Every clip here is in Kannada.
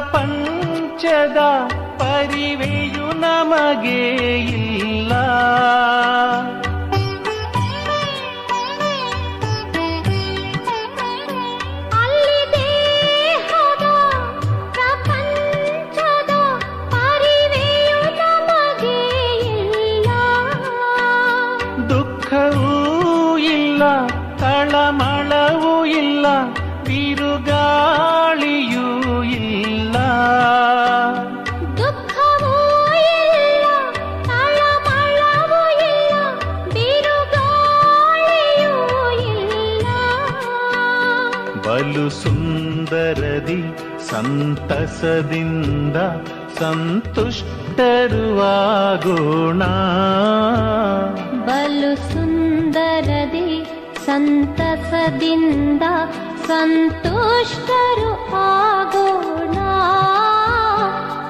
ಪ್ರಪಂಚದ ಪರಿವೆಯು ನಮಗೆ ಇಲ್ಲ ಬಲು ಸುಂದರದಿ ಸಂತಸದಿಂದ ಸಂತುಷ್ಟರುವಾಗೋಣ. ಬಲು ಸುಂದರದಿ ಸಂತಸದಿಂದ ಸಂತುಷ್ಟರು ಆಗೋಣ.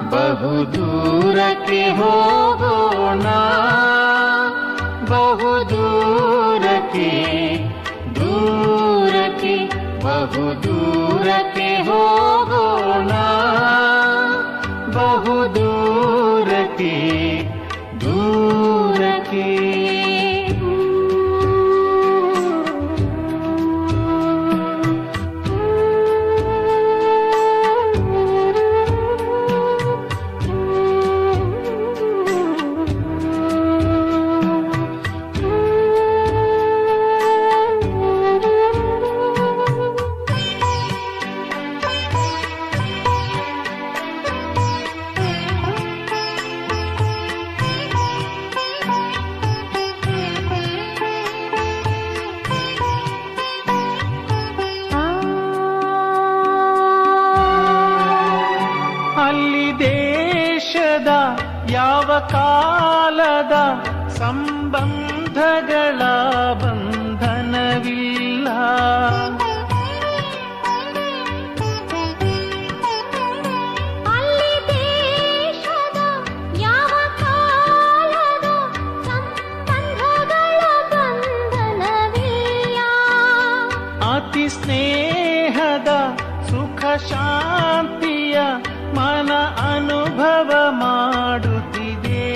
ಬಹುದೂರಕ್ಕೆ ಹೋಗೋಣ. ಬಹುದೂರಕ್ಕೆ बहु दूर ಶಾಂತಿಯ ಮನ ಅನುಭವ ಮಾಡುತ್ತಿದೆ.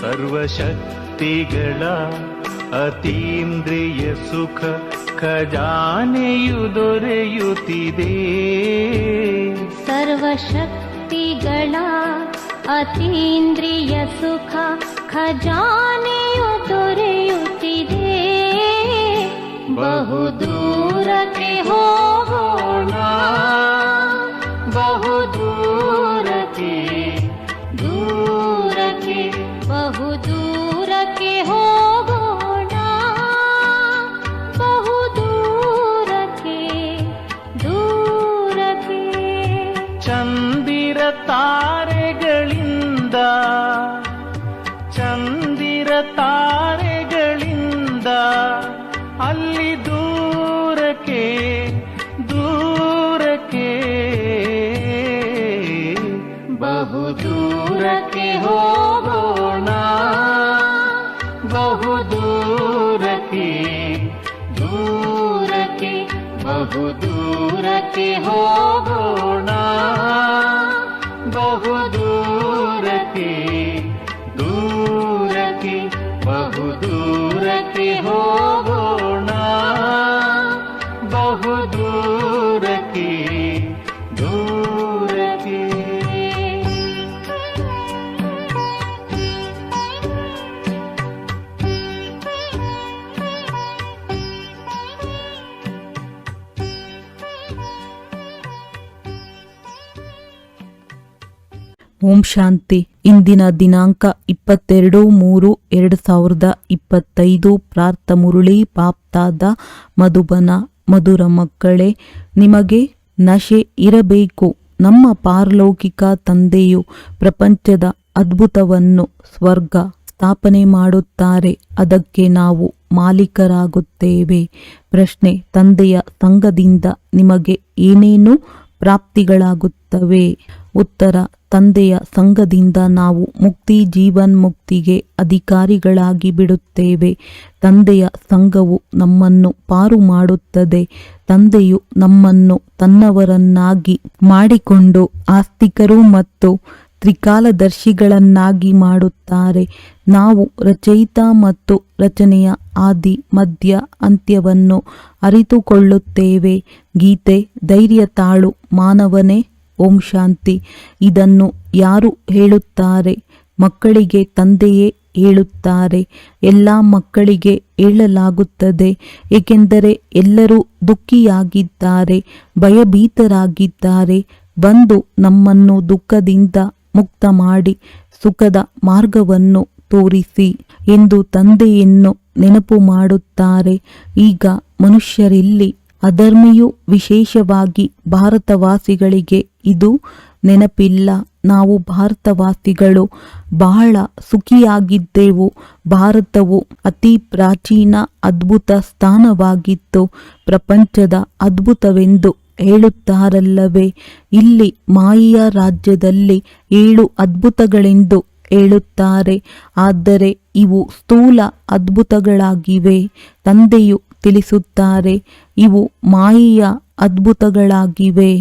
ಸರ್ವಶಕ್ತಿಗಳ ಅತೀಂದ್ರಿಯ ಸುಖ ಖಜಾನೆಯು ದೊರೆಯುತ್ತಿದೆ. ಸರ್ವಶಕ್ತಿಗಳ अतीन्द्रिय सुख ख जाने दुर्युतिदे बहु दूरते हो ಓಂ ಶಾಂತಿ. ಇಂದಿನ ದಿನಾಂಕ ಇಪ್ಪತ್ತೆರಡು ಮೂರು ಎರಡು ಸಾವಿರದ ಇಪ್ಪತ್ತೈದು. ಪ್ರಾರ್ಥ ಮುರುಳಿ, ಪಾಪ್ತಾದ ಮಧುಬನ, ಮಧುರ ಮಕ್ಕಳೇ, ನಿಮಗೆ ನಶೆ ಇರಬೇಕು. ನಮ್ಮ ಪಾರಲೌಕಿಕ ತಂದೆಯು ಪ್ರಪಂಚದ ಅದ್ಭುತವನ್ನು ಸ್ವರ್ಗ ಸ್ಥಾಪನೆ ಮಾಡುತ್ತಾರೆ. ಅದಕ್ಕೆ ನಾವು ಮಾಲೀಕರಾಗುತ್ತೇವೆ. ಪ್ರಶ್ನೆ, ತಂದೆಯ ಸಂಘದಿಂದ ನಿಮಗೆ ಏನೇನು ಪ್ರಾಪ್ತಿಗಳಾಗುತ್ತವೆ? ಉತ್ತರ, ತಂದೆಯ ಸಂಘದಿಂದ ನಾವು ಮುಕ್ತಿ ಜೀವನ್ ಮುಕ್ತಿಗೆ ಅಧಿಕಾರಿಗಳಾಗಿ ಬಿಡುತ್ತೇವೆ. ತಂದೆಯ ಸಂಘವು ನಮ್ಮನ್ನು ಪಾರು ಮಾಡುತ್ತದೆ. ತಂದೆಯು ನಮ್ಮನ್ನು ತನ್ನವರನ್ನಾಗಿ ಮಾಡಿಕೊಂಡು ಆಸ್ತಿಕರು ಮತ್ತು ತ್ರಿಕಾಲದರ್ಶಿಗಳನ್ನಾಗಿ ಮಾಡುತ್ತಾರೆ. ನಾವು ರಚಯಿತ ಮತ್ತು ರಚನೆಯ ಆದಿ, ಮಧ್ಯ, ಅಂತ್ಯವನ್ನು ಅರಿತುಕೊಳ್ಳುತ್ತೇವೆ. ಗೀತೆ, ಧೈರ್ಯ ತಾಳು ಮಾನವನೇ. ಓಂ ಶಾಂತಿ. ಇದನ್ನು ಯಾರು ಹೇಳುತ್ತಾರೆ? ಮಕ್ಕಳಿಗೆ ತಂದೆಯೇ ಹೇಳುತ್ತಾರೆ. ಎಲ್ಲ ಮಕ್ಕಳಿಗೆ ಹೇಳಲಾಗುತ್ತದೆ. ಏಕೆಂದರೆ ಎಲ್ಲರೂ ದುಃಖಿಯಾಗಿದ್ದಾರೆ, ಭಯಭೀತರಾಗಿದ್ದಾರೆ. ಬಂದು ನಮ್ಮನ್ನು ದುಃಖದಿಂದ ಮುಕ್ತ ಮಾಡಿ ಸುಖದ ಮಾರ್ಗವನ್ನು ತೋರಿಸಿ ಎಂದು ತಂದೆಯನ್ನು ನೆನಪು ಮಾಡುತ್ತಾರೆ. ಈಗ ಮನುಷ್ಯರಿಲ್ಲಿ ಅಧರ್ಮಿಯು ವಿಶೇಷವಾಗಿ ಭಾರತವಾಸಿಗಳಿಗೆ ಇದು ನೆನಪಿಲ್ಲ. ನಾವು ಭಾರತವಾಸಿಗಳು ಬಹಳ ಸುಖಿಯಾಗಿದ್ದೆವು. ಭಾರತವು ಅತಿ ಪ್ರಾಚೀನ ಅದ್ಭುತ ಸ್ಥಾನವಾಗಿತ್ತು. ಪ್ರಪಂಚದ ಅದ್ಭುತವೆಂದು ಹೇಳುತ್ತಾರಲ್ಲವೇ? ಇಲ್ಲಿ ಮಾಯಿಯ ರಾಜ್ಯದಲ್ಲಿ ಏಳು ಅದ್ಭುತಗಳೆಂದು ಹೇಳುತ್ತಾರೆ. ಆದರೆ ಇವು ಸ್ಥೂಲ ಅದ್ಭುತಗಳಾಗಿವೆ. ತಂದೆಯು ತಿಳಿಸುತ್ತಾರೆ. ಇವು ಮಾಯೆಯ ಅದ್ಭುತಗಳಾಗಿವೆ.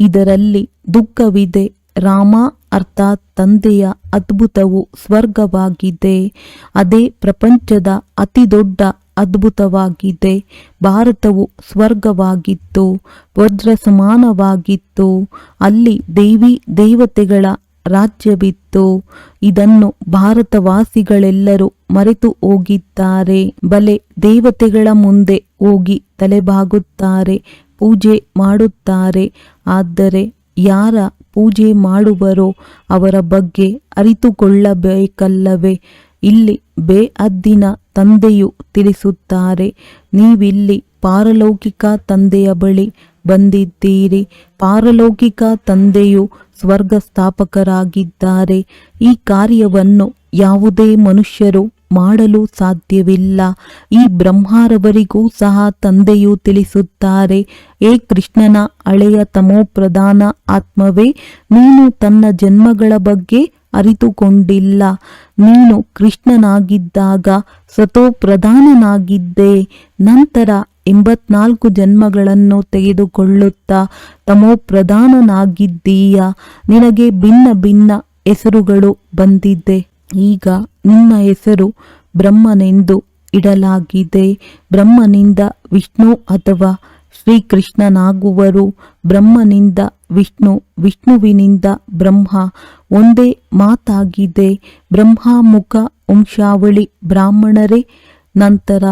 ಇದರಲ್ಲಿ ದುಃಖವಿದೆ. ರಾಮ ಅರ್ಥಾತ್ ತಂದೆಯ ಅದ್ಭುತವು ಸ್ವರ್ಗವಾಗಿದೆ. ಅದೇ ಪ್ರಪಂಚದ ಅತಿದೊಡ್ಡ ಅದ್ಭುತವಾಗಿದೆ. ಭಾರತವು ಸ್ವರ್ಗವಾಗಿತ್ತು. ವಜ್ರ ಸಮಾನವಾಗಿತ್ತು ಅಲ್ಲಿ ದೇವಿ ದೇವತೆಗಳ ರಾಜ್ಯವಿತ್ತು ಇದನ್ನು ಭಾರತವಾಸಿಗಳೆಲ್ಲರೂ ಮರೆತು ಹೋಗಿದ್ದಾರೆ. ಬಲೆ ದೇವತೆಗಳ ಮುಂದೆ ಹೋಗಿ ತಲೆಬಾಗುತ್ತಾರೆ, ಪೂಜೆ ಮಾಡುತ್ತಾರೆ. ಆದರೆ ಯಾರ ಪೂಜೆ ಮಾಡುವರೋ ಅವರ ಬಗ್ಗೆ ಅರಿತುಕೊಳ್ಳಬೇಕಲ್ಲವೇ? ಇಲ್ಲಿ ಬೇಅದ್ದಿನ ತಂದೆಯು ತಿಳಿಸುತ್ತಾರೆ, ನೀವಿಲ್ಲಿ ಪಾರಲೌಕಿಕ ತಂದೆಯ ಬಳಿ ಬಂದಿದ್ದೀರಿ. ಪಾರಲೌಕಿಕ ತಂದೆಯು ಸ್ವರ್ಗ ಸ್ಥಾಪಕರಾಗಿದ್ದಾರೆ ಈ ಕಾರ್ಯವನ್ನು ಯಾವುದೇ ಮನುಷ್ಯರು ಮಾಡಲು ಸಾಧ್ಯವಿಲ್ಲ. ಈ ಬ್ರಹ್ಮಾರವರಿಗೂ ಸಹ ತಂದೆಯು ತಿಳಿಸುತ್ತಾರೆ, ಏ ಕೃಷ್ಣನ ಹಳೆಯ ತಮೋಪ್ರಧಾನ ಆತ್ಮವೇ, ನೀನು ತನ್ನ ಜನ್ಮಗಳ ಬಗ್ಗೆ ಅರಿತುಕೊಂಡಿಲ್ಲ. ನೀನು ಕೃಷ್ಣನಾಗಿದ್ದಾಗ ಸತೋ ಪ್ರಧಾನನಾಗಿದ್ದೆ ನಂತರ ಎಂಬತ್ನಾಲ್ಕು ಜನ್ಮಗಳನ್ನು ತೆಗೆದುಕೊಳ್ಳುತ್ತಾ ತಮೋ ಪ್ರಧಾನನಾಗಿದ್ದೀಯ? ನಿನಗೆ ಭಿನ್ನ ಭಿನ್ನ ಹೆಸರುಗಳು ಬಂದಿದ್ದೆ ಈಗ ನಿನ್ನ ಹೆಸರು ಬ್ರಹ್ಮನೆಂದು ಇಡಲಾಗಿದೆ. ಬ್ರಹ್ಮನಿಂದ ವಿಷ್ಣು ಅಥವಾ ಶ್ರೀಕೃಷ್ಣನಾಗುವರು. ಬ್ರಹ್ಮನಿಂದ ವಿಷ್ಣು, ವಿಷ್ಣುವಿನಿಂದ ಬ್ರಹ್ಮ. ಒಂದೇ ಮಾತಾಗಿದೆ. ಬ್ರಹ್ಮಾಮುಖ ವಂಶಾವಳಿ ಬ್ರಾಹ್ಮಣರೇ ನಂತರ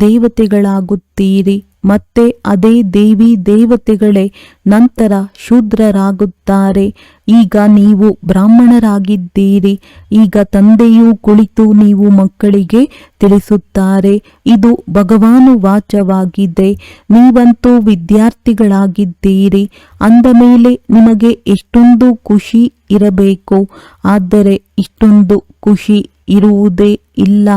ದೇವತೆಗಳಾಗುತ್ತೀರಿ. ಮತ್ತೆ ಅದೇ ದೇವಿ ದೇವತೆಗಳೇ, ನಂತರ ಶೂದ್ರರಾಗುತ್ತಾರೆ. ಈಗ ನೀವು ಬ್ರಾಹ್ಮಣರಾಗಿದ್ದೀರಿ. ಈಗ ತಂದೆಯೂ ಕುಳಿತು ನೀವು ಮಕ್ಕಳಿಗೆ ತಿಳಿಸುತ್ತಾರೆ. ಇದು ಭಗವಾನು ವಾಚವಾಗಿದೆ ನೀವಂತೂ ವಿದ್ಯಾರ್ಥಿಗಳಾಗಿದ್ದೀರಿ. ಅಂದ ಮೇಲೆ ನಿಮಗೆ ಎಷ್ಟೊಂದು ಖುಷಿ ಇರಬೇಕು. ಆದರೆ ಇಷ್ಟೊಂದು ಖುಷಿ ಇರುವುದೇ ಇಲ್ಲ.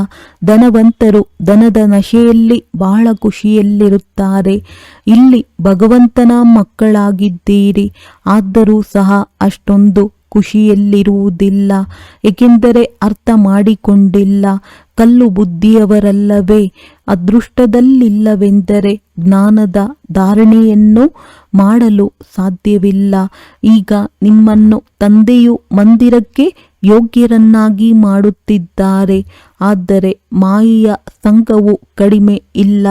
ಧನವಂತರು ದನದ ನಶೆಯಲ್ಲಿ ಬಹಳ ಖುಷಿಯಲ್ಲಿರುತ್ತಾರೆ. ಇಲ್ಲಿ ಭಗವಂತನ ಮಕ್ಕಳಾಗಿದ್ದೀರಿ. ಆದರೂ ಸಹ ಅಷ್ಟೊಂದು ಖುಷಿಯಲ್ಲಿರುವುದಿಲ್ಲ. ಏಕೆಂದರೆ ಅರ್ಥ ಮಾಡಿಕೊಂಡಿಲ್ಲ ಕಲ್ಲು ಬುದ್ಧಿಯವರಲ್ಲವೇ? ಅದೃಷ್ಟದಲ್ಲಿಲ್ಲವೆಂದರೆ ಜ್ಞಾನದ ಧಾರಣೆಯನ್ನು ಮಾಡಲು ಸಾಧ್ಯವಿಲ್ಲ. ಈಗ ನಿಮ್ಮನ್ನು ತಂದೆಯು ಮಂದಿರಕ್ಕೆ ಯೋಗ್ಯರನ್ನಾಗಿ ಮಾಡುತ್ತಿದ್ದಾರೆ. ಆದರೆ ಮಾಯೆಯ ಸಂಘವು ಕಡಿಮೆ ಇಲ್ಲ.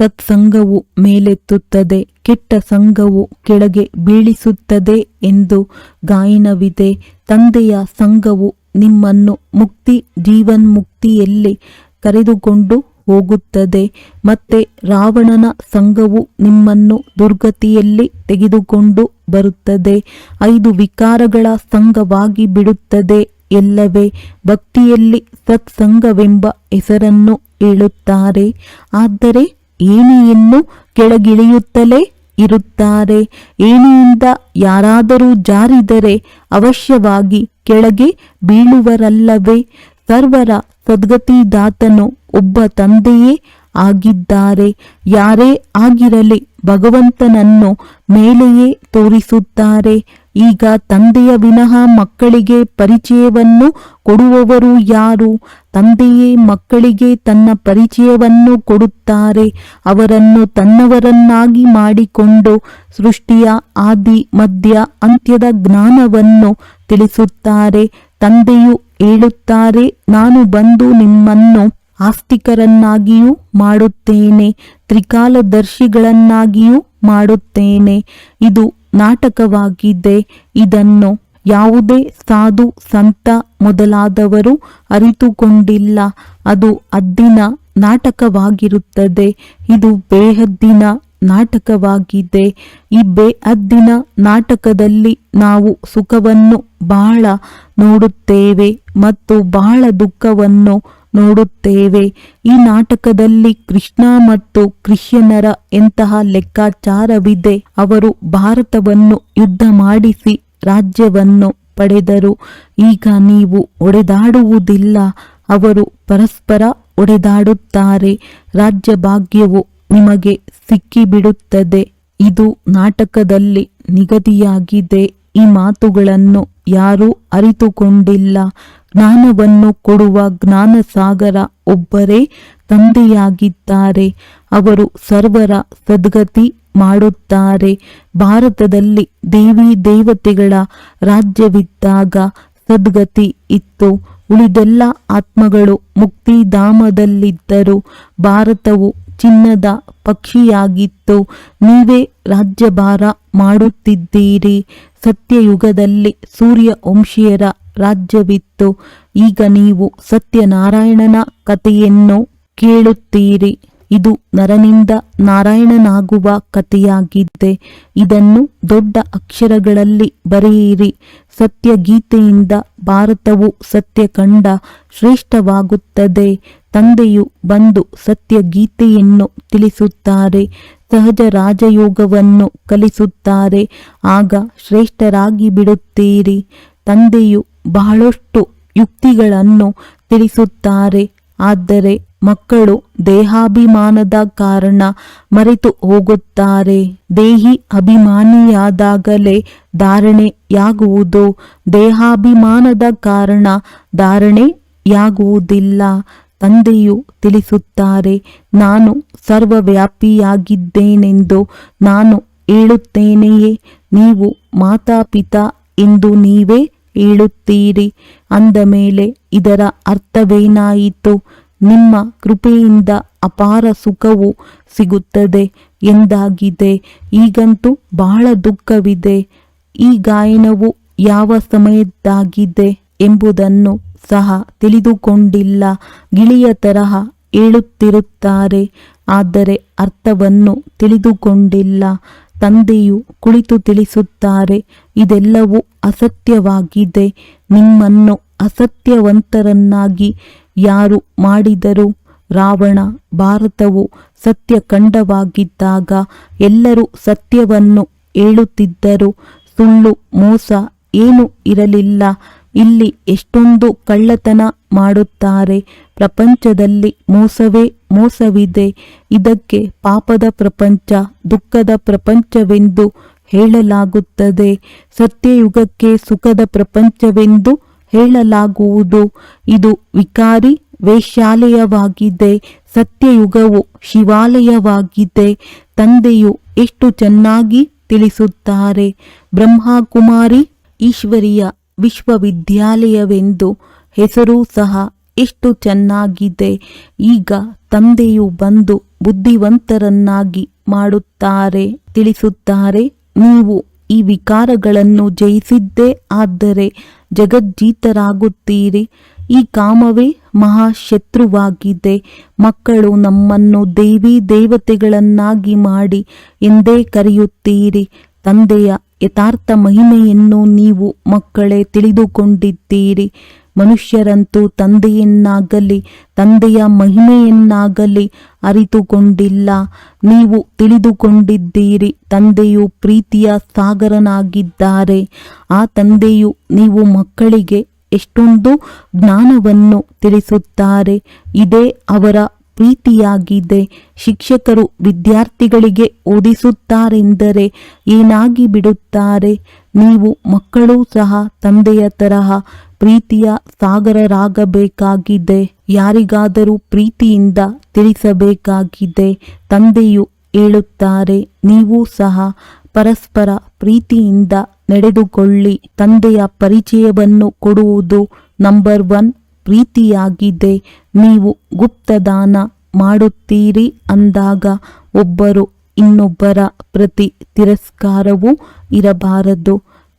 ಸತ್ಸಂಗವು ಮೇಲೆತ್ತುತ್ತದೆ, ಕೆಟ್ಟ ಸಂಘವು ಕೆಳಗೆ ಬೀಳಿಸುತ್ತದೆ ಎಂದು ಗಾಯನವಿದೆ. ತಂದೆಯ ಸಂಘವು ನಿಮ್ಮನ್ನು ಮುಕ್ತಿ, ಜೀವನ್ಮುಕ್ತಿಯಲ್ಲಿ ಕರೆದುಕೊಂಡು ಹೋಗುತ್ತದೆ. ಮತ್ತೆ ರಾವಣನ ಸಂಘವು ನಿಮ್ಮನ್ನು ದುರ್ಗತಿಯಲ್ಲಿ ತೆಗೆದುಕೊಂಡು ಬರುತ್ತದೆ. ಐದು ವಿಕಾರಗಳ ಸಂಘವಾಗಿ ಬಿಡುತ್ತದೆ ಎಲ್ಲವೇ. ಭಕ್ತಿಯಲ್ಲಿ ಸತ್ಸಂಗವೆಂಬ ಹೆಸರನ್ನು ಹೇಳುತ್ತಾರೆ. ಆದರೆ ಏಣಿಯನ್ನು ಕೆಳಗಿಳಿಯುತ್ತಲೇ ಇರುತ್ತಾರೆ. ಏಣಿಯಿಂದ ಯಾರಾದರೂ ಜಾರಿದರೆ ಅವಶ್ಯವಾಗಿ ಕೆಳಗೆ ಬೀಳುವರಲ್ಲವೇ? ಸರ್ವರ ಸದ್ಗತಿದಾತನು ಒಬ್ಬ ತಂದೆಯೇ ಆಗಿದ್ದಾರೆ. ಯಾರೇ ಆಗಿರಲಿ ಭಗವಂತನನ್ನು ಮೇಲೆಯೇ ತೋರಿಸುತ್ತಾರೆ. ಈಗ ತಂದೆಯ ವಿನಃ ಮಕ್ಕಳಿಗೆ ಪರಿಚಯವನ್ನು ಕೊಡುವವರು ಯಾರು? ತಂದೆಯೇ ಮಕ್ಕಳಿಗೆ ತನ್ನ ಪರಿಚಯವನ್ನು ಕೊಡುತ್ತಾರೆ. ಅವರನ್ನು ತನ್ನವರನ್ನಾಗಿ ಮಾಡಿಕೊಂಡು ಸೃಷ್ಟಿಯ ಆದಿ, ಮಧ್ಯ, ಅಂತ್ಯದ ಜ್ಞಾನವನ್ನು ತಿಳಿಸುತ್ತಾರೆ. ತಂದೆಯು ಹೇಳುತ್ತಾರೆ, ನಾನು ಬಂದು ನಿಮ್ಮನ್ನು ಆಸ್ತಿಕರನ್ನಾಗಿಯೂ ಮಾಡುತ್ತೇನೆ, ತ್ರಿಕಾಲದರ್ಶಿಗಳನ್ನಾಗಿಯೂ ಮಾಡುತ್ತೇನೆ. ಇದು ನಾಟಕವಾಗಿದೆ ಇದನ್ನು ಯಾವುದೇ ಸಾಧು, ಸಂತ ಮೊದಲಾದವರು ಅರಿತುಕೊಂಡಿಲ್ಲ. ಅದು ಅದ್ದಿನ ನಾಟಕವಾಗಿರುತ್ತದೆ. ಇದು ಬೇಹದ್ದಿನ ನಾಟಕವಾಗಿದೆ. ಈ ಬೇಹದ್ದಿನ ನಾಟಕದಲ್ಲಿ ನಾವು ಸುಖವನ್ನು ಬಹಳ ನೋಡುತ್ತೇವೆ ಮತ್ತು ಬಹಳ ದುಃಖವನ್ನು ನೋಡುತ್ತೇವೆ. ಈ ನಾಟಕದಲ್ಲಿ ಕೃಷ್ಣ ಮತ್ತು ಕ್ರಿಶ್ಚಿಯನರ ಎಂತಹ ಲೆಕ್ಕಾಚಾರವಿದೆ, ಅವರು ಭಾರತವನ್ನು ಯುದ್ಧ ಮಾಡಿಸಿ ರಾಜ್ಯವನ್ನು ಪಡೆದರು. ಈಗ ನೀವು ಒಡೆದಾಡುವುದಿಲ್ಲ, ಅವರು ಪರಸ್ಪರ ಒಡೆದಾಡುತ್ತಾರೆ. ರಾಜ್ಯ ಭಾಗ್ಯವು ನಿಮಗೆ ಸಿಕ್ಕಿಬಿಡುತ್ತದೆ. ಇದು ನಾಟಕದಲ್ಲಿ ನಿಗದಿಯಾಗಿದೆ. ಈ ಮಾತುಗಳನ್ನು ಯಾರೂ ಅರಿತುಕೊಂಡಿಲ್ಲ. ಜ್ಞಾನವನ್ನು ಕೊಡುವ ಜ್ಞಾನಸಾಗರ ಒಬ್ಬರೇ ತಂದೆಯಾಗಿದ್ದಾರೆ. ಅವರು ಸರ್ವರ ಸದ್ಗತಿ ಮಾಡುತ್ತಾರೆ. ಭಾರತದಲ್ಲಿ ದೇವಿ ದೇವತೆಗಳ ರಾಜ್ಯವಿದ್ದಾಗ ಸದ್ಗತಿ ಇತ್ತು. ಉಳಿದೆಲ್ಲ ಆತ್ಮಗಳು ಮುಕ್ತಿಧಾಮದಲ್ಲಿದ್ದರು. ಭಾರತವು ಚಿನ್ನದ ಪಕ್ಷಿಯಾಗಿತ್ತು. ನೀವೇ ರಾಜ್ಯಭಾರ ಮಾಡುತ್ತಿದ್ದೀರಿ. ಸತ್ಯಯುಗದಲ್ಲಿ ಸೂರ್ಯ ವಂಶೀಯರ ರಾಜ್ಯವಿತ್ತು. ಈಗ ನೀವು ಸತ್ಯನಾರಾಯಣನ ಕಥೆಯನ್ನು ಕೇಳುತ್ತೀರಿ. ಇದು ನರನಿಂದ ನಾರಾಯಣನಾಗುವ ಕಥೆಯಾಗಿದೆ. ಇದನ್ನು ದೊಡ್ಡ ಅಕ್ಷರಗಳಲ್ಲಿ ಬರೆಯಿರಿ. ಸತ್ಯಗೀತೆಯಿಂದ ಭಾರತವು ಸತ್ಯ ಕಂಡ ಶ್ರೇಷ್ಠವಾಗುತ್ತದೆ. ತಂದೆಯು ಬಂದು ಸತ್ಯಗೀತೆಯನ್ನು ತಿಳಿಸುತ್ತಾರೆ. ಸಹಜ ರಾಜಯೋಗವನ್ನು ಕಲಿಸುತ್ತಾರೆ. ಆಗ ಶ್ರೇಷ್ಠರಾಗಿ ಬಿಡುತ್ತೀರಿ. ತಂದೆಯು ಬಹಳಷ್ಟು ಯುಕ್ತಿಗಳನ್ನು ತಿಳಿಸುತ್ತಾರೆ. ಆದರೆ ಮಕ್ಕಳು ದೇಹಾಭಿಮಾನದ ಕಾರಣ ಮರೆತು ಹೋಗುತ್ತಾರೆ. ದೇಹಿ ಅಭಿಮಾನಿಯಾದಾಗಲೇ ಧಾರಣೆಯಾಗುವುದು. ದೇಹಾಭಿಮಾನದ ಕಾರಣ ಧಾರಣೆಯಾಗುವುದಿಲ್ಲ. ತಂದೆಯು ತಿಳಿಸುತ್ತಾರೆ, ನಾನು ಸರ್ವವ್ಯಾಪಿಯಾಗಿದ್ದೇನೆಂದು ನಾನು ಹೇಳುತ್ತೇನೆಯೇ? ನೀವು ಮಾತಾಪಿತಾ ಎಂದು ನೀವೇ ಹೇಳುತ್ತೀರಿ? ಅಂದ ಮೇಲೆ ಇದರ ಅರ್ಥವೇನಾಯಿತು? ನಿಮ್ಮ ಕೃಪೆಯಿಂದ ಅಪಾರ ಸುಖವು ಸಿಗುತ್ತದೆ ಎಂದಾಗಿದೆ. ಈಗಂತೂ ಬಹಳ ದುಃಖವಿದೆ. ಈ ಗಾಯನವು ಯಾವ ಸಮಯದ್ದಾಗಿದೆ ಎಂಬುದನ್ನು ಸಹ ತಿಳಿದುಕೊಂಡಿಲ್ಲ. ಗಿಳಿಯ ತರಹ ಹೇಳುತ್ತಿರುತ್ತಾರೆ, ಆದರೆ ಅರ್ಥವನ್ನು ತಿಳಿದುಕೊಂಡಿಲ್ಲ. ತಂದೆಯು ಕುಳಿತು ತಿಳಿಸುತ್ತಾರೆ, ಇದೆಲ್ಲವೂ ಅಸತ್ಯವಾಗಿದೆ. ನಿಮ್ಮನ್ನು ಅಸತ್ಯವಂತರನ್ನಾಗಿ ಯಾರು ಮಾಡಿದರು ರಾವಣ ಭಾರತವು ಸತ್ಯಖಂಡವಾಗಿದ್ದಾಗ ಎಲ್ಲರೂ ಸತ್ಯವನ್ನು ಹೇಳುತ್ತಿದ್ದರು. ಸುಳ್ಳು, ಮೋಸ ಏನು ಇರಲಿಲ್ಲ. ಇಲ್ಲಿ ಎಷ್ಟೊಂದು ಕಳ್ಳತನ ಮಾಡುತ್ತಾರೆ. ಪ್ರಪಂಚದಲ್ಲಿ ಮೋಸವೇ ಮೋಸವಿದೆ. ಇದಕ್ಕೆ ಪಾಪದ ಪ್ರಪಂಚ, ದುಃಖದ ಪ್ರಪಂಚವೆಂದು ಹೇಳಲಾಗುತ್ತದೆ. ಸತ್ಯಯುಗಕ್ಕೆ ಸುಖದ ಪ್ರಪಂಚವೆಂದು ಹೇಳಲಾಗುವುದು. ಇದು ವಿಕಾರಿ ವೇಶ್ಯಾಲಯವಾಗಿದೆ. ಸತ್ಯಯುಗವು ಶಿವಾಲಯವಾಗಿದೆ. ತಂದೆಯು ಎಷ್ಟು ಚೆನ್ನಾಗಿ ತಿಳಿಸುತ್ತಾರೆ. ಬ್ರಹ್ಮಕುಮಾರಿ ಈಶ್ವರಿಯ ವಿಶ್ವವಿದ್ಯಾಲಯವೆಂದು ಹೆಸರು ಸಹ ಎಷ್ಟು ಚೆನ್ನಾಗಿದೆ. ಈಗ ತಂದೆಯು ಬಂದು ಬುದ್ಧಿವಂತರನ್ನಾಗಿ ಮಾಡುತ್ತಾರೆ. ತಿಳಿಸುತ್ತಾರೆ, ನೀವು ಈ ವಿಕಾರಗಳನ್ನು ಜಯಿಸಿದ್ದೇ ಆದರೆ ಜಗಜ್ಜೀತರಾಗುತ್ತೀರಿ. ಈ ಕಾಮವೇ ಮಹಾಶತ್ರುವಾಗಿದೆ ಮಕ್ಕಳು ನಮ್ಮನ್ನು ದೇವಿ ದೇವತೆಗಳನ್ನಾಗಿ ಮಾಡಿ ಎಂದೇ ಕರೆಯುತ್ತೀರಿ. ತಂದೆಯ ಯಥಾರ್ಥ ಮಹಿಮೆಯನ್ನು ನೀವು ಮಕ್ಕಳೇ ತಿಳಿದುಕೊಂಡಿದ್ದೀರಿ. ಮನುಷ್ಯರಂತೂ ತಂದೆಯನ್ನಾಗಲಿ, ತಂದೆಯ ಮಹಿಮೆಯನ್ನಾಗಲಿ ಅರಿತುಕೊಂಡಿಲ್ಲ. ನೀವು ತಿಳಿದುಕೊಂಡಿದ್ದೀರಿ, ತಂದೆಯು ಪ್ರೀತಿಯ ಸಾಗರನಾಗಿದ್ದಾರೆ. ಆ ತಂದೆಯು ನೀವು ಮಕ್ಕಳಿಗೆ ಎಷ್ಟೊಂದು ಜ್ಞಾನವನ್ನು ತಿಳಿಸುತ್ತಾರೆ. ಇದೇ ಅವರ ಪ್ರೀತಿಯಾಗಿದೆ. ಶಿಕ್ಷಕರು ವಿದ್ಯಾರ್ಥಿಗಳಿಗೆ ಓದಿಸುತ್ತಾರೆಂದರೆ ಏನಾಗಿ ಬಿಡುತ್ತಾರೆ? ನೀವು ಮಕ್ಕಳು ಸಹ ತಂದೆಯ ತರಹ ಪ್ರೀತಿಯ ಸಾಗರರಾಗಬೇಕಾಗಿದೆ. ಯಾರಿಗಾದರೂ ಪ್ರೀತಿಯಿಂದ ತಿಳಿಸಬೇಕಾಗಿದೆ, ತಂದೆಯು ಹೇಳುತ್ತಾರೆ, ನೀವು ಸಹ ಪರಸ್ಪರ ಪ್ರೀತಿಯಿಂದ ನಡೆದುಕೊಳ್ಳಿ. ತಂದೆಯ ಪರಿಚಯವನ್ನು ಕೊಡುವುದು ನಂಬರ್ ಒನ್ ಪ್ರೀತಿಯಾಗಿದೆ. ನೀವು ಗುಪ್ತದಾನ ಮಾಡುತ್ತೀರಿ ಅಂದಾಗ ಒಬ್ಬರು ಇನ್ನೊಬ್ಬರ ಪ್ರತಿ ತಿರಸ್ಕಾರವೂ ಇರಬಾರದು.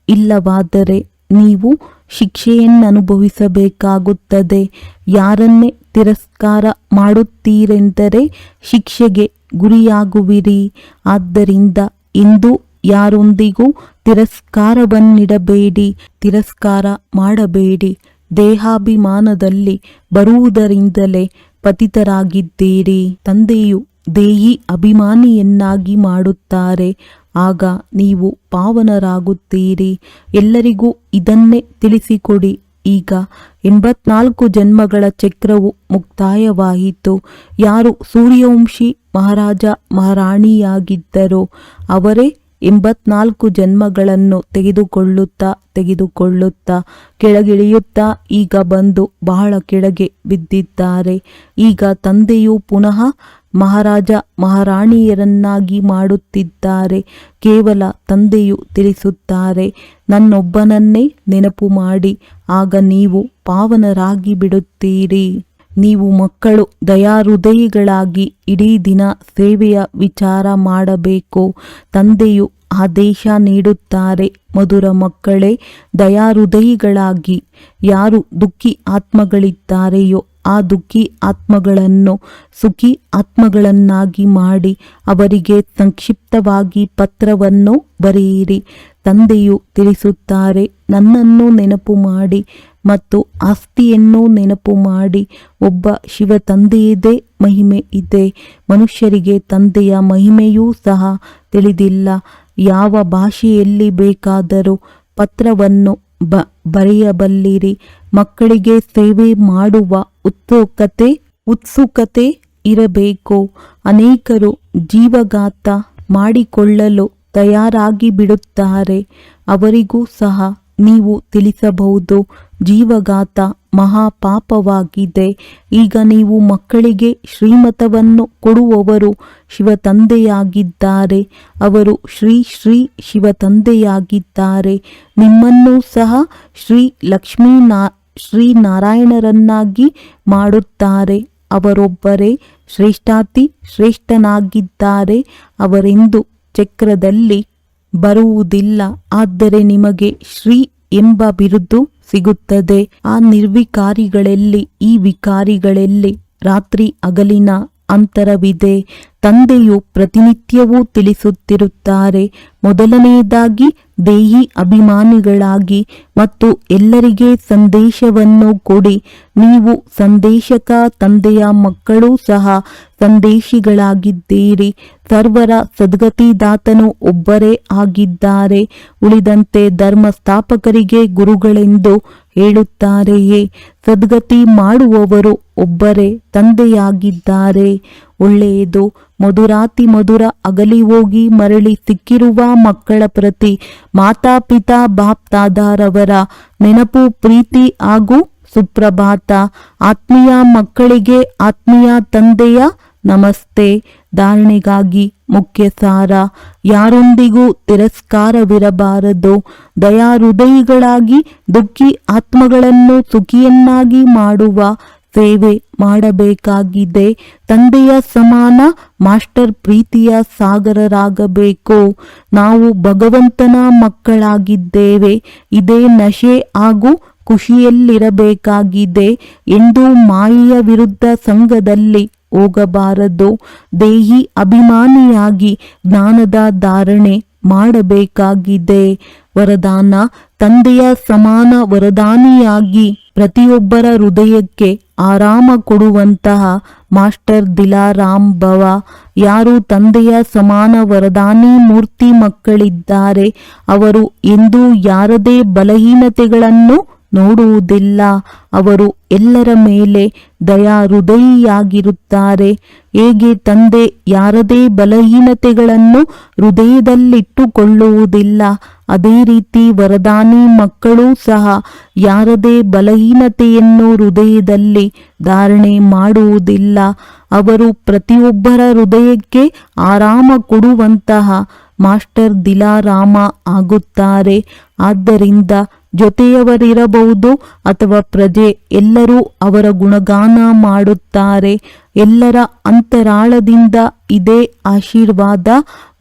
ಇಲ್ಲವಾದರೆ ನೀವು ಶಿಕ್ಷೆಯನ್ನನುಭವಿಸಬೇಕಾಗುತ್ತದೆ ಯಾರನ್ನೇ ತಿರಸ್ಕಾರ ಮಾಡುತ್ತೀರೆಂದರೆ ಶಿಕ್ಷೆಗೆ ಗುರಿಯಾಗುವಿರಿ. ಆದ್ದರಿಂದ ಇಂದು ಯಾರೊಂದಿಗೂ ತಿರಸ್ಕಾರವನ್ನಿಡಬೇಡಿ. ತಿರಸ್ಕಾರ ಮಾಡಬೇಡಿ. ದೇಹಾಭಿಮಾನದಲ್ಲಿ ಬರುವುದರಿಂದಲೇ ಪತಿತರಾಗಿದ್ದೀರಿ. ತಂದೆಯು ದೇಹಿ ಅಭಿಮಾನಿಯನ್ನಾಗಿ ಮಾಡುತ್ತಾರೆ. ಆಗ ನೀವು ಪಾವನರಾಗುತ್ತೀರಿ. ಎಲ್ಲರಿಗೂ ಇದನ್ನೇ ತಿಳಿಸಿಕೊಡಿ. ಈಗ ಎಂಬತ್ನಾಲ್ಕು ಜನ್ಮಗಳ ಚಕ್ರವು ಮುಕ್ತಾಯವಾಯಿತು. ಯಾರು ಸೂರ್ಯವಂಶಿ, ಮಹಾರಾಜ, ಮಹಾರಾಣಿಯಾಗಿದ್ದರೋ ಅವರೇ ಎಂಬತ್ನಾಲ್ಕು ಜನ್ಮಗಳನ್ನು ತೆಗೆದುಕೊಳ್ಳುತ್ತಾ ತೆಗೆದುಕೊಳ್ಳುತ್ತಾ, ಕೆಳಗಿಳಿಯುತ್ತಾ, ಈಗ ಬಂದು ಬಹಳ ಕೆಳಗೆ ಬಿದ್ದಿದ್ದಾರೆ. ಈಗ ತಂದೆಯು ಪುನಃ ಮಹಾರಾಜ ಮಹಾರಾಣಿಯರನ್ನಾಗಿ ಮಾಡುತ್ತಿದ್ದಾರೆ. ಕೇವಲ ತಂದೆಯು ತಿಳಿಸುತ್ತಾರೆ, ನನ್ನೊಬ್ಬನನ್ನೇ ನೆನಪು ಮಾಡಿ, ಆಗ ನೀವು ಪಾವನರಾಗಿ ಬಿಡುತ್ತೀರಿ. ನೀವು ಮಕ್ಕಳು, ದಯಾಹೃದಯಿಗಳಾಗಿ ಇಡೀ ದಿನ ಸೇವೆಯ ವಿಚಾರ ಮಾಡಬೇಕು. ತಂದೆಯು ಆದೇಶ ನೀಡುತ್ತಾರೆ, ಮಧುರ ಮಕ್ಕಳೇ, ದಯಾಹೃದಯಿಗಳಾಗಿ. ಯಾರು ದುಃಖಿ ಆತ್ಮಗಳಿದ್ದಾರೆಯೋ ಆ ದುಃಖಿ ಆತ್ಮಗಳನ್ನು, ಸುಖಿ ಆತ್ಮಗಳನ್ನಾಗಿ ಮಾಡಿ ಅವರಿಗೆ ಸಂಕ್ಷಿಪ್ತವಾಗಿ ಪತ್ರವನ್ನು ಬರೆಯಿರಿ. ತಂದೆಯು ತಿಳಿಸುತ್ತಾರೆ, ನನ್ನನ್ನು ನೆನಪು ಮಾಡಿ ಮತ್ತು ಆಸ್ತಿಯನ್ನು ನೆನಪು ಮಾಡಿ. ಒಬ್ಬ ಶಿವ ತಂದೆಯದೇ ಮಹಿಮೆ ಇದೆ, ಮನುಷ್ಯರಿಗೆ ತಂದೆಯ ಮಹಿಮೆಯೂ ಸಹ ತಿಳಿದಿಲ್ಲ. ಯಾವ ಭಾಷೆಯಲ್ಲಿ ಬೇಕಾದರೂ ಪತ್ರವನ್ನು ಬ, ಬರೆಯಬಲ್ಲಿರಿ. ಮಕ್ಕಳಿಗೆ ಸೇವೆ ಮಾಡುವ ಉತ್ಸುಕತೆ ಉತ್ಸುಕತೆ ಇರಬೇಕು. ಅನೇಕರು ಜೀವಘಾತ ಮಾಡಿಕೊಳ್ಳಲು ತಯಾರಾಗಿ ಬಿಡುತ್ತಾರೆ ಅವರಿಗೂ ಸಹ ನೀವು ತಿಳಿಸಬಹುದು. ಜೀವಘಾತ ಮಹಾಪಾಪವಾಗಿದೆ. ಈಗ ನೀವು ಮಕ್ಕಳಿಗೆ ಶ್ರೀಮತವನ್ನು ಕೊಡುವವರು ಶಿವ ತಂದೆಯಾಗಿದ್ದಾರೆ ಅವರು ಶ್ರೀ ಶ್ರೀ ಶಿವ ತಂದೆಯಾಗಿದ್ದಾರೆ ನಿಮ್ಮನ್ನೂ ಸಹ ಶ್ರೀ ಲಕ್ಷ್ಮೀನಾ ಶ್ರೀನಾರಾಯಣರನ್ನಾಗಿ ಮಾಡುತ್ತಾರೆ. ಅವರೊಬ್ಬರೇ ಶ್ರೇಷ್ಠಾತಿ ಶ್ರೇಷ್ಠನಾಗಿದ್ದಾರೆ. ಅವರೆಂದು ಚಕ್ರದಲ್ಲಿ ಬರುವುದಿಲ್ಲ. ಆದರೆ ನಿಮಗೆ ಶ್ರೀ ಎಂಬ ಬಿರುದು ಸಿಗುತ್ತದೆ. ಆ ನಿರ್ವಿಕಾರಿಗಳಲ್ಲಿ ಈ ವಿಕಾರಿಗಳಲ್ಲಿ ರಾತ್ರಿ ಅಗಲಿನ ಅಂತರವಿದೆ. ತಂದೆಯು ಪ್ರತಿನಿತ್ಯವೂ ತಿಳಿಸುತ್ತಿರುತ್ತಾರೆ ಮೊದಲನೆಯದಾಗಿ ದೇಹಿ ಅಭಿಮಾನಿಗಳಾಗಿ ಮತ್ತು ಎಲ್ಲರಿಗೆ ಸಂದೇಶವನ್ನು ಕೊಡಿ. ನೀವು ಸಂದೇಶಕ ತಂದೆಯ ಮಕ್ಕಳು ಸಹ ಸಂದೇಶಿಗಳಾಗಿದ್ದೀರಿ. ಸರ್ವರ ಸದ್ಗತಿದಾತನು ಒಬ್ಬರೇ ಆಗಿದ್ದಾರೆ. ಉಳಿದಂತೆ ಧರ್ಮ ಸ್ಥಾಪಕರಿಗೆ ಗುರುಗಳೆಂದು ಹೇಳುತ್ತಾರೆಯೇ? ಸದ್ಗತಿ ಮಾಡುವವರು ಒಬ್ಬರೇ, ತಂದೆಯಾಗಿದ್ದಾರೆ. ಒಳ್ಳೆಯದು, ಮಧುರಾತಿ ಮಧುರ ಅಗಲಿ ಹೋಗಿ ಮರಳಿ ಸಿಕ್ಕಿರುವ ಮಕ್ಕಳ ಪ್ರತಿ ಮಾತಾಪಿತಾ ಬಾಪ್ತಾದಾರವರ ನೆನಪು, ಪ್ರೀತಿ ಹಾಗೂ ಸುಪ್ರಭಾತ. ಆತ್ಮೀಯ ಮಕ್ಕಳಿಗೆ ಆತ್ಮೀಯ ತಂದೆಯ ನಮಸ್ತೆ. ಧಾರಣೆಗಾಗಿ ಮುಖ್ಯ ಸಾರ ಯಾರೊಂದಿಗೂ ತಿರಸ್ಕಾರವಿರಬಾರದು. ದಯಾಹೃದಯಿಗಳಾಗಿ ದುಃಖಿ ಆತ್ಮಗಳನ್ನು ಸುಖಿಯನ್ನಾಗಿ ಮಾಡುವ ಸೇವೆ ಮಾಡಬೇಕಾಗಿದೆ. ತಂದೆಯ ಸಮಾನ ಮಾಸ್ಟರ್ ಪ್ರೀತಿಯ ಸಾಗರರಾಗಬೇಕು. ನಾವು ಭಗವಂತನ ಮಕ್ಕಳಾಗಿದ್ದೇವೆ. ಇದೇ ನಶೆ ಹಾಗೂ ಖುಷಿಯಲ್ಲಿರಬೇಕಾಗಿದೆ. ಎಂದು ಮಾಯೆಯ ವಿರುದ್ಧ ಸಂಘದಲ್ಲಿ ಹೋಗಬಾರದು. ದೇಹಿ ಅಭಿಮಾನಿಯಾಗಿ ಜ್ಞಾನದ ಧಾರಣೆ ಮಾಡಬೇಕಾಗಿದೆ. ವರದಾನ, ತಂದೆಯ ಸಮಾನ ವರದಾನಿಯಾಗಿ ಪ್ರತಿಯೊಬ್ಬರ ಹೃದಯಕ್ಕೆ ಆರಾಮ ಕೊಡುವಂತಹ ಮಾಸ್ಟರ್ ದಿಲಾರಾಮ್ ಭವ. ಯಾರು ತಂದೆಯ ಸಮಾನ ವರದಾನಿ ಮೂರ್ತಿ ಮಕ್ಕಳಿದ್ದಾರೆ, ಅವರು ಎಂದೂ ಯಾರದೇ ಬಲಹೀನತೆಗಳನ್ನು ನೋಡುವುದಿಲ್ಲ. ಅವರು ಎಲ್ಲರ ಮೇಲೆ ದಯಾ ಹೃದಯಿಯಾಗಿರುತ್ತಾರೆ ಹೇಗೆ ತಂದೆ ಯಾರದೇ ಬಲಹೀನತೆಗಳನ್ನು ಹೃದಯದಲ್ಲಿಟ್ಟುಕೊಳ್ಳುವುದಿಲ್ಲ. ಅದೇ ರೀತಿ ವರದಾನಿ ಮಕ್ಕಳೂ ಸಹ ಯಾರದೇ ಬಲಹೀನತೆಯನ್ನು ಹೃದಯದಲ್ಲಿ ಧಾರಣೆ ಮಾಡುವುದಿಲ್ಲ. ಅವರು ಪ್ರತಿಯೊಬ್ಬರ ಹೃದಯಕ್ಕೆ ಆರಾಮ ಕೊಡುವಂತಹ ಮಾಸ್ಟರ್ ದಿಲಾರಾಮ ಆಗುತ್ತಾರೆ. ಆದ್ದರಿಂದ ಜೊತೆಯವರಿರಬಹುದು ಅಥವಾ ಪ್ರಜೆ ಎಲ್ಲರೂ ಅವರ ಗುಣಗಾನ ಮಾಡುತ್ತಾರೆ. ಎಲ್ಲರ ಅಂತರಾಳದಿಂದ ಇದೇ ಆಶೀರ್ವಾದ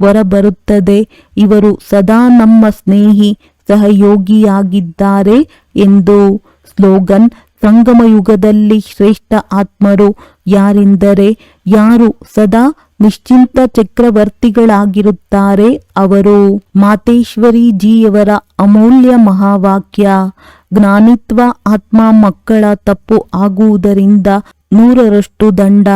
ಹೊರಬರುತ್ತದೆ. ಇವರು ಸದಾ ನಮ್ಮ ಸ್ನೇಹಿ, ಸಹಯೋಗಿಯಾಗಿದ್ದಾರೆ ಎಂದು ಸ್ಲೋಗನ್. ಸಂಗಮ ಯುಗದಲ್ಲಿ ಶ್ರೇಷ್ಠ ಆತ್ಮರು ಯಾರೆಂದರೆ, ಯಾರು ಸದಾ ನಿಶ್ಚಿಂತ ಚಕ್ರವರ್ತಿಗಳಾಗಿರುತ್ತಾರೆ ಅವರು. ಮಾತೇಶ್ವರಿ ಜಿಯವರ ಅಮೂಲ್ಯ ಮಹಾವಾಕ್ಯ, ಜ್ಞಾನಿತ್ವ ಆತ್ಮ ಮಕ್ಕಳ ತಪ್ಪು ಆಗುವುದರಿಂದ ನೂರರಷ್ಟು ದಂಡ.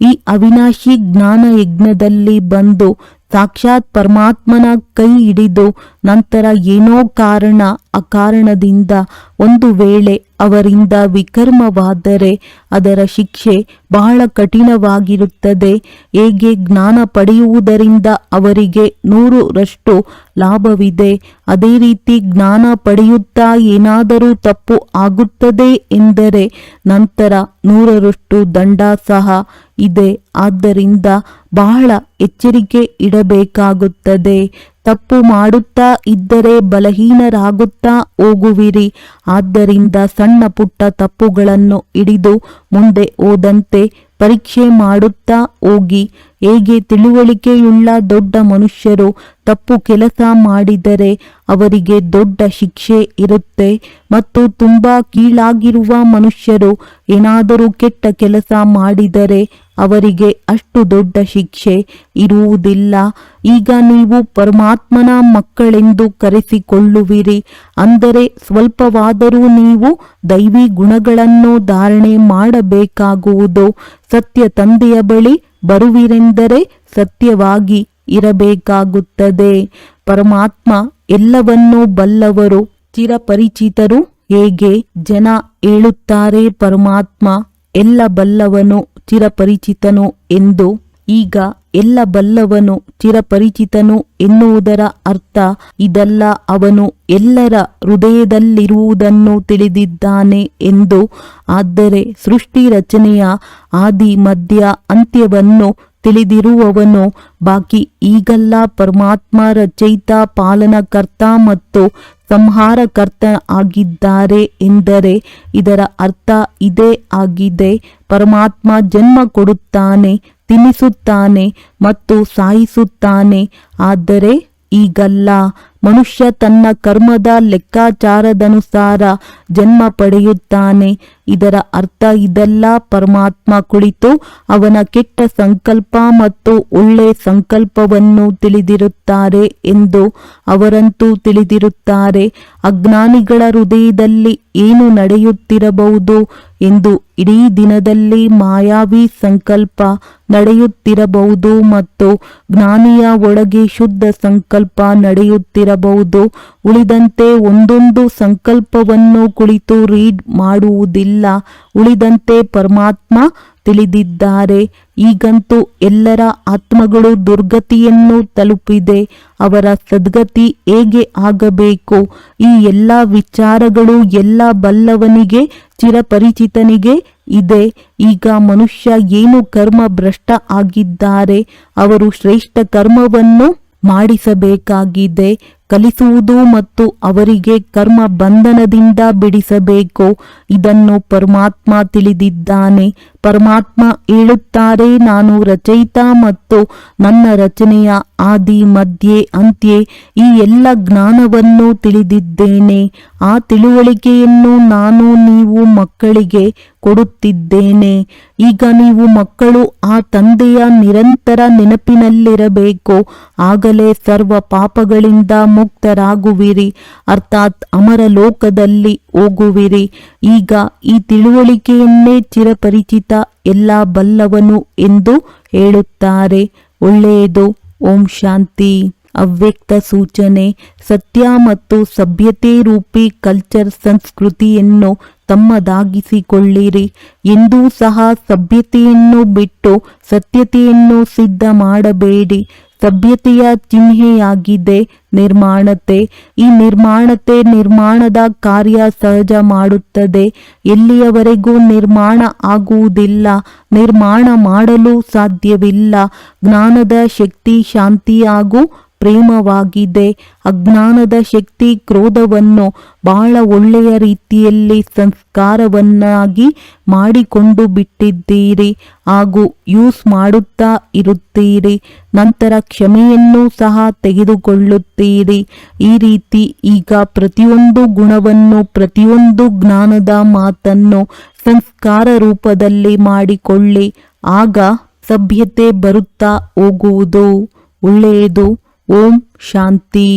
ಈ ಅವಿನಾಶಿ ಜ್ಞಾನ ಯಜ್ಞದಲ್ಲಿ ಬಂದು ಸಾಕ್ಷಾತ್ ಪರಮಾತ್ಮನ ಕೈ ಹಿಡಿದು ನಂತರ ಏನೋ ಕಾರಣ ಅಕಾರಣದಿಂದ ಒಂದು ವೇಳೆ ಅವರಿಂದ ವಿಕರ್ಮವಾದರೆ ಅದರ ಶಿಕ್ಷೆ ಬಹಳ ಕಠಿಣವಾಗಿರುತ್ತದೆ. ಹೇಗೆ ಜ್ಞಾನ ಪಡೆಯುವುದರಿಂದ ಅವರಿಗೆ ನೂರರಷ್ಟು ಲಾಭವಿದೆ. ಅದೇ ರೀತಿ ಜ್ಞಾನ ಪಡೆಯುತ್ತಾ ಏನಾದರೂ ತಪ್ಪು ಆಗುತ್ತದೆ ಎಂದರೆ ನಂತರ ನೂರರಷ್ಟು ದಂಡ ಸಹ ಇದೆ. ಆದ್ದರಿಂದ ಬಹಳ ಎಚ್ಚರಿಕೆ ಇಡಬೇಕಾಗುತ್ತದೆ. ತಪ್ಪು ಮಾಡುತ್ತಾ ಇದ್ದರೆ ಬಲಹೀನರಾಗುತ್ತಾ ಹೋಗುವಿರಿ. ಆದ್ದರಿಂದ ಸಣ್ಣ ಪುಟ್ಟ ತಪ್ಪುಗಳನ್ನು ಹಿಡಿದು ಮುಂದೆ ಓದಂತೆ ಪರೀಕ್ಷೆ ಮಾಡುತ್ತಾ ಹೋಗಿ. ಹೇಗೆ ತಿಳುವಳಿಕೆಯುಳ್ಳ ದೊಡ್ಡ ಮನುಷ್ಯರು ತಪ್ಪು ಕೆಲಸ ಮಾಡಿದರೆ ಅವರಿಗೆ ದೊಡ್ಡ ಶಿಕ್ಷೆ ಇರುತ್ತೆ. ಮತ್ತು ತುಂಬಾ ಕೀಳಾಗಿರುವ ಮನುಷ್ಯರು ಏನಾದರೂ ಕೆಟ್ಟ ಕೆಲಸ ಮಾಡಿದರೆ ಅವರಿಗೆ ಅಷ್ಟು ದೊಡ್ಡ ಶಿಕ್ಷೆ ಇರುವುದಿಲ್ಲ. ಈಗ ನೀವು ಪರಮಾತ್ಮನ ಮಕ್ಕಳೆಂದು ಕರೆಸಿಕೊಳ್ಳುವಿರಿ. ಅಂದರೆ ಸ್ವಲ್ಪವಾದರೂ ನೀವು ದೈವಿ ಗುಣಗಳನ್ನು ಧಾರಣೆ ಮಾಡಬೇಕಾಗುವುದು. ಸತ್ಯ ತಂದೆಯ ಬಳಿ ಬರುವಿರೆಂದರೆ ಸತ್ಯವಾಗಿ ಇರಬೇಕಾಗುತ್ತದೆ. ಪರಮಾತ್ಮ ಎಲ್ಲವನ್ನೂ ಬಲ್ಲವರು. ಚಿರಪರಿಚಿತರು ಹೇಗೆ? ಜನ ಹೇಳುತ್ತಾರೆ ಪರಮಾತ್ಮ, ಎಲ್ಲ ಬಲ್ಲವನು ಚಿರಪರಿಚಿತನು ಎಂದು ಈಗ ಎಲ್ಲ ಬಲ್ಲವನು ಚಿರಪರಿಚಿತನು ಎನ್ನುವುದರ ಅರ್ಥ ಇದಲ್ಲ, ಅವನು ಎಲ್ಲರ ಹೃದಯದಲ್ಲಿರುವುದನ್ನು ತಿಳಿದಿದ್ದಾನೆ ಎಂದು. ಆದರೆ ಸೃಷ್ಟಿ ರಚನೆಯ ಆದಿ ಮಧ್ಯ ಅಂತ್ಯವನ್ನು ತಿಳಿದಿರುವವನು ಬಾಕಿ ಈಗಲ್ಲ ಪರಮಾತ್ಮ ರಚಯಿತ ಪಾಲನಕರ್ತ ಮತ್ತು ಸಂಹಾರಕರ್ತ ಆಗಿದ್ದಾರೆ ಎಂದರೆ ಇದರ ಅರ್ಥ ಇದೇ ಆಗಿದೆ. ಪರಮಾತ್ಮ ಜನ್ಮ ಕೊಡುತ್ತಾನೆ ತಿನ್ನಿಸುತ್ತಾನೆ ಮತ್ತು ಸಾಯಿಸುತ್ತಾನೆ. ಆದರೆ ಈಗಲ್ಲ. ಮನುಷ್ಯ ತನ್ನ ಕರ್ಮದ ಲೆಕ್ಕಾಚಾರದನುಸಾರ ಜನ್ಮ ಪಡೆಯುತ್ತಾನೆ. ಇದರ ಅರ್ಥ ಇದೆಲ್ಲ ಪರಮಾತ್ಮ ಕುಳಿತು ಅವನ ಕೆಟ್ಟ ಸಂಕಲ್ಪ ಮತ್ತು ಒಳ್ಳೆ ಸಂಕಲ್ಪವನ್ನು ತಿಳಿದಿರುತ್ತಾರೆ ಎಂದು ಅವರಂತೂ ತಿಳಿದಿರುತ್ತಾರೆ. ಅಜ್ಞಾನಿಗಳ ಹೃದಯದಲ್ಲಿ ಏನು ನಡೆಯುತ್ತಿರಬಹುದು ಎಂದು ಇಡೀ ದಿನದಲ್ಲಿ ಮಾಯಾವಿ ಸಂಕಲ್ಪ ನಡೆಯುತ್ತಿರಬಹುದು ಮತ್ತು ಜ್ಞಾನಿಯ ಒಳಗೆ ಶುದ್ಧ ಸಂಕಲ್ಪ ನಡೆಯುತ್ತಿರಬಹುದು. ಉಳಿದಂತೆ ಒಂದೊಂದು ಸಂಕಲ್ಪವನ್ನು ಕುಳಿತು ರೀಡ್ ಮಾಡುವುದಿಲ್ಲ. ಉಳಿದಂತೆ ಪರಮಾತ್ಮ ತಿಳಿದಿದ್ದಾರೆ. ಈಗಂತೂ ಎಲ್ಲರ ಆತ್ಮಗಳು ದುರ್ಗತಿಯನ್ನು ತಲುಪಿದೆ. ಅವರ ಸದ್ಗತಿ ಹೇಗೆ ಆಗಬೇಕು? ಈ ಎಲ್ಲ ವಿಚಾರಗಳು ಎಲ್ಲ ಬಲ್ಲವನಿಗೆ, ಚಿರಪರಿಚಿತನಿಗೆ ಇದೆ. ಈಗ ಮನುಷ್ಯ ಏನು ಕರ್ಮ ಭ್ರಷ್ಟ ಆಗಿದ್ದಾರೆ? ಅವರು ಶ್ರೇಷ್ಠ ಕರ್ಮವನ್ನು ಮಾಡಿಸಬೇಕಾಗಿದೆ. ಕಲಿಸುವುದು ಮತ್ತು ಅವರಿಗೆ ಕರ್ಮ ಬಂಧನದಿಂದ ಬಿಡಿಸಬೇಕು. ಇದನ್ನು ಪರಮಾತ್ಮ ತಿಳಿದಿದ್ದಾನೆ. ಪರಮಾತ್ಮ ಹೇಳುತ್ತಾರೆ, ನಾನು ರಚಯಿತ ಮತ್ತು ನನ್ನ ರಚನೆಯ ಆದಿ ಮಧ್ಯೆ ಅಂತ್ಯೆ, ಈ ಎಲ್ಲ ಜ್ಞಾನವನ್ನು ತಿಳಿದಿದ್ದೇನೆ. ಆ ತಿಳುವಳಿಕೆಯನ್ನು ನಾನು ನೀವು ಮಕ್ಕಳಿಗೆ ಕೊಡುತ್ತಿದ್ದೇನೆ. ಈಗ ನೀವು ಮಕ್ಕಳು, ಆ ತಂದೆಯ ನಿರಂತರ ನೆನಪಿನಲ್ಲಿರಬೇಕು. ಆಗಲೇ ಸರ್ವ ಪಾಪಗಳಿಂದ ಮುಕ್ತರಾಗುವಿರಿ. ಅರ್ಥಾತ್ ಅಮರ ಲೋಕದಲ್ಲಿ ಹೋಗುವಿರಿ. ಈಗ ಈ ತಿಳುವಳಿಕೆಯನ್ನೇ ಚಿರಪರಿಚಿತ ಎಲ್ಲ ಬಲ್ಲವನು ಎಂದು ಹೇಳುತ್ತಾರೆ. ಒಳ್ಳೆಯದು. ಓಂ ಶಾಂತಿ. ಅವ್ಯಕ್ತ ಸೂಚನೆ. ಸತ್ಯ ಮತ್ತು ಸಭ್ಯತೆ ರೂಪಿ ಕಲ್ಚರ್ ಸಂಸ್ಕೃತಿಯನ್ನು ತಮ್ಮದಾಗಿಸಿಕೊಳ್ಳಿರಿ. ಎಂದೂ ಸಹ ಸಭ್ಯತೆಯನ್ನು ಬಿಟ್ಟು ಸತ್ಯತೆಯನ್ನು ಸಿದ್ಧ ಮಾಡಬೇಡಿ. ಸಭ್ಯತೆಯ ಚಿಹ್ನೆಯಾಗಿದೆ ನಿರ್ಮಾಣತೆ. ಈ ನಿರ್ಮಾಣತೆ ನಿರ್ಮಾಣದ ಕಾರ್ಯ ಸಹಜ ಮಾಡುತ್ತದೆ. ಎಲ್ಲಿಯವರೆಗೂ ನಿರ್ಮಾಣ ಆಗುವುದಿಲ್ಲ. ನಿರ್ಮಾಣ ಮಾಡಲು ಸಾಧ್ಯವಿಲ್ಲ. ಜ್ಞಾನದ ಶಕ್ತಿ ಶಾಂತಿ ಹಾಗೂ ಪ್ರೇಮವಾಗಿದೆ ಅಜ್ಞಾನದ ಶಕ್ತಿ ಕ್ರೋಧವನ್ನು ಬಹಳ ಒಳ್ಳೆಯ ರೀತಿಯಲ್ಲಿ ಸಂಸ್ಕಾರವನ್ನಾಗಿ ಮಾಡಿಕೊಂಡು ಬಿಟ್ಟಿದ್ದೀರಿ. ಹಾಗೂ ಯೂಸ್ ಮಾಡುತ್ತಾ ಇರುತ್ತೀರಿ. ನಂತರ ಕ್ಷಮೆಯನ್ನು ಸಹ ತೆಗೆದುಕೊಳ್ಳುತ್ತೀರಿ. ಈ ರೀತಿ ಈಗ ಪ್ರತಿಯೊಂದು ಗುಣವನ್ನು, ಪ್ರತಿಯೊಂದು ಜ್ಞಾನದ ಮಾತನ್ನು ಸಂಸ್ಕಾರ ರೂಪದಲ್ಲಿ ಮಾಡಿಕೊಳ್ಳಿ. ಆಗ ಸಭ್ಯತೆ ಬರುತ್ತಾ ಹೋಗುವುದು ಒಳ್ಳೆಯದು. ಓಂ ಶಾಂತಿ